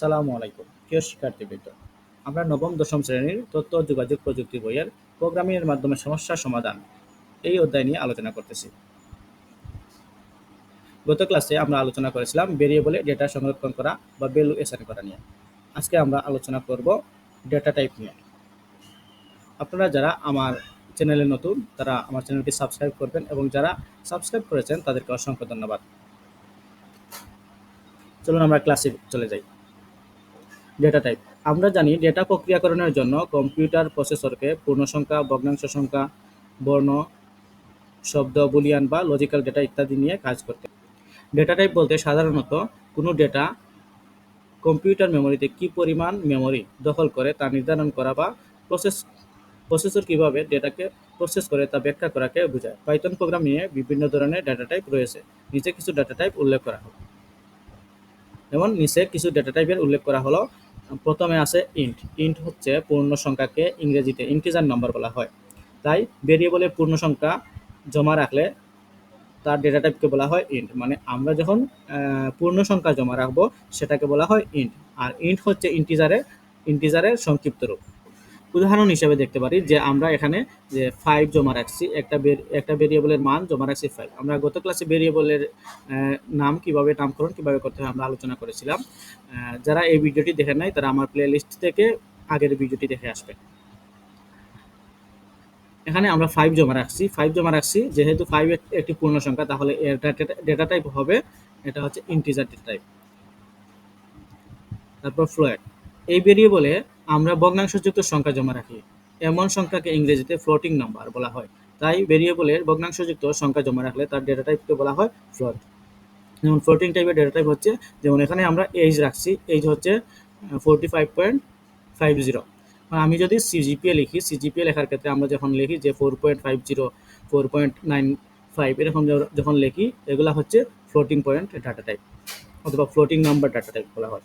আসসালামু আলাইকুম। প্রিয় শিক্ষার্থীবৃন্দ, আমরা নবম, দশম শ্রেণির তথ্য, যোগাযোগ প্রযুক্তি বইয়ের প্রোগ্রামিংয়ের মাধ্যমে সমস্যা সমাধান এই অধ্যায় নিয়ে আলোচনা করতেছি। গত ক্লাসে আমরা আলোচনা করেছিলাম ভেরিয়েবলে ডেটা সংরক্ষণ করা বা ভ্যালু অ্যাসাইন করা নিয়ে। আজকে আমরা আলোচনা করব ডেটা টাইপ নিয়ে। আপনারা যারা আমার চ্যানেলে নতুন, তারা আমার চ্যানেলটি সাবস্ক্রাইব করবেন এবং যারা সাবস্ক্রাইব করেছেন, তাদেরকে অসংখ্য ধন্যবাদ। চলুন আমরা ক্লাসে চলে যাই। ডেটা টাইপ আমরা জানি ডেটা প্রক্রিয়াকরণের জন্য কম্পিউটার প্রসেসরকে পূর্ণসংখ্যা ভগ্নাংশ সংখ্যা, বর্ণ, শব্দ, বুলিয়ান বা লজিক্যাল ডেটা ইত্যাদি নিয়ে কাজ করতে ডেটা টাইপ বলতে সাধারণত কোনো ডেটা কম্পিউটার মেমোরিতে কি পরিমাণ মেমোরি দখল করে তা নির্ধারণ করা বা প্রসেস প্রসেসর কীভাবে ডেটাকে প্রসেস করে তা ব্যাখ্যা করাকে বোঝায়। পাইথন প্রোগ্রাম নিয়ে বিভিন্ন ধরনের ডেটা টাইপ রয়েছে। নিচে কিছু ডেটা টাইপ উল্লেখ করা হলো। যেমন নিচে কিছু ডেটা টাইপের উল্লেখ করা হলো। প্রথমে আছে ইন্ট ইন্ট হচ্ছে পূর্ণ সংখ্যাকে ইংরেজিতে ইন্টিজার নাম্বার বলা হয়। তাই ভেরিয়েবলে পূর্ণ সংখ্যা জমা রাখলে তার ডেটা টাইপকে বলা হয় ইন্ট মানে আমরা যখন পূর্ণ সংখ্যা জমা রাখব, সেটাকে বলা হয় ইন্ট আর ইন্ট হচ্ছে ইন্টিজারের ইন্টিজারের সংক্ষিপ্ত রূপ। উদাহরণ হিসেবে দেখতে পারি যে আমরা এখানে যে ফাইভ জমা রাখছি, একটা একটা ভেরিয়েবলের মান জমা রাখছি ফাইভ আমরা গত ক্লাসে ভেরিয়েবলের নাম কীভাবে নামকরণ, কীভাবে করতে হয় আমরা আলোচনা করেছিলাম। যারা এই ভিডিওটি দেখেন নাই, তারা আমার প্লে লিস্ট থেকে আগের ভিডিওটি দেখে আসবেন। এখানে আমরা ফাইভ জমা রাখছি। ফাইভ জমা রাখছি, যেহেতু ফাইভ একটি পূর্ণ সংখ্যা, তাহলে এর ডেটা টাইপ হবে, এটা হচ্ছে ইন্টিজার টাইপ তারপর ফ্লোয়েড এই ভেরিয়েবলে আমরা ভগ্নাংশযুক্ত সংখ্যা জমা রাখি। এমন সংখ্যাকে ইংরেজিতে ফ্লোটিং নাম্বার বলা হয়। তাই ভেরিয়েবলের ভগ্নাংশযুক্ত সংখ্যা জমা রাখলে তার ডেটা টাইপকে বলা হয় ফ্লোট যেমন ফ্লোটিং টাইপের ডেটা টাইপ হচ্ছে, যেমন এখানে আমরা এইজ রাখছি এইজ হচ্ছে forty five point five zero আমি যদি সিজিপিএ লিখি সিজিপিএ লেখার ক্ষেত্রে আমরা যখন লিখি যে four point five zero four point nine five এরকম যখন লিখি, এগুলো হচ্ছে ফ্লোটিং পয়েন্ট ডাটা টাইপ অথবা ফ্লোটিং নাম্বার ডাটা টাইপ বলা হয়।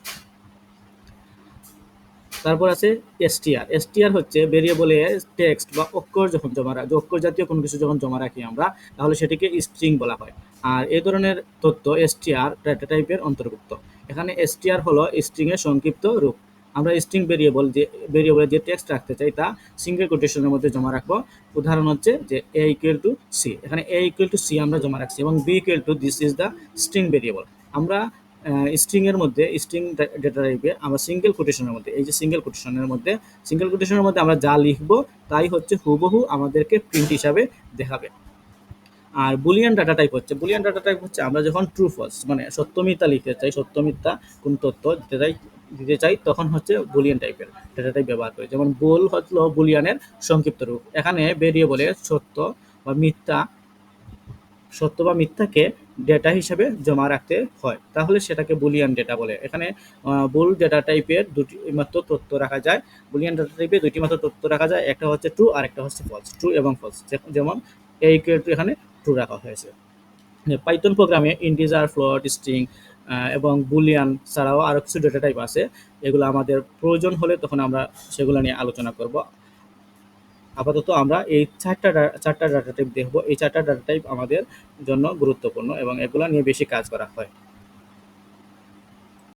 তারপর আছে এসটিআর এসটিআর হচ্ছে ভেরিয়েবলে টেক্সট বা অক্ষর যখন জমা রাখি অক্ষর জাতীয় কোনো কিছু যখন জমা রাখি আমরা, তাহলে সেটিকে স্ট্রিং বলা হয়। আর এই ধরনের তথ্য এসটিআর ডাটা টাইপের অন্তর্ভুক্ত। এখানে এসটিআর হলো স্ট্রিংয়ের সংক্ষিপ্ত রূপ। আমরা স্ট্রিং ভেরিয়েবল যে ভেরিয়েবলে যে টেক্সট রাখতে চাই, তা সিঙ্গেল কোটেশনের মধ্যে জমা রাখব। উদাহরণ হচ্ছে যে এ ইকুয়াল টু সি এখানে এ ইকুয়াল টু সি আমরা জমা রাখছি এবং B equal to this is the string variable আমরা স্ট্রিংয়ের মধ্যে স্ট্রিং ডেটা টাইপে আমরা সিঙ্গেল কোটেশনের মধ্যে, এই যে সিঙ্গেল কোটেশনের মধ্যে সিঙ্গেল কোটেশনের মধ্যে আমরা যা লিখব, তাই হচ্ছে হুবহু আমাদেরকে প্রিন্ট হিসাবে দেখাবে। আর বুলিয়ান ডাটা টাইপ হচ্ছে বুলিয়ান ডাটা টাইপ হচ্ছে আমরা যখন ট্রু ফলস মানে সত্যমিথ্যা লিখতে চাই, সত্যমিথ্যা কোন তথ্য দিতে চাই দিতে চাই, তখন হচ্ছে বুলিয়ান টাইপের ডেটা টাইপ ব্যবহার করি। যেমন বোল হলো বুলিয়ানের সংক্ষিপ্ত রূপ। এখানে ভেরিয়েবলে সত্য বা মিথ্যা সত্য বা মিথ্যাকে ডেটা হিসাবে জমা রাখতে হয়। তাহলে সেটাকে বুলিয়ান ডেটা বলে। এখানে বুল ডেটা টাইপের দুটি মাত্র তথ্য রাখা যায়। বুলিয়ান ডেটা টাইপে দুটি মাত্র তথ্য রাখা যায়। একটা হচ্ছে ট্রু আর একটা হচ্ছে ফলস ট্রু এবং ফলস যেমন এই টু এখানে ট্রু রাখা হয়েছে। পাইথন প্রোগ্রামে ইন্টিজার ফ্লোট স্ট্রিং এবং বুলিয়ান ছাড়াও আরও কিছু ডেটা টাইপ আছে। এগুলো আমাদের প্রয়োজন হলে তখন আমরা সেগুলো নিয়ে আলোচনা করব। আপাতত আমরা এই চারটা চারটা ডাটা টাইপ দেখব। এই চারটা ডাটা টাইপ আমাদের জন্য গুরুত্বপূর্ণ এবং এগুলো নিয়ে বেশি কাজ করা হয়।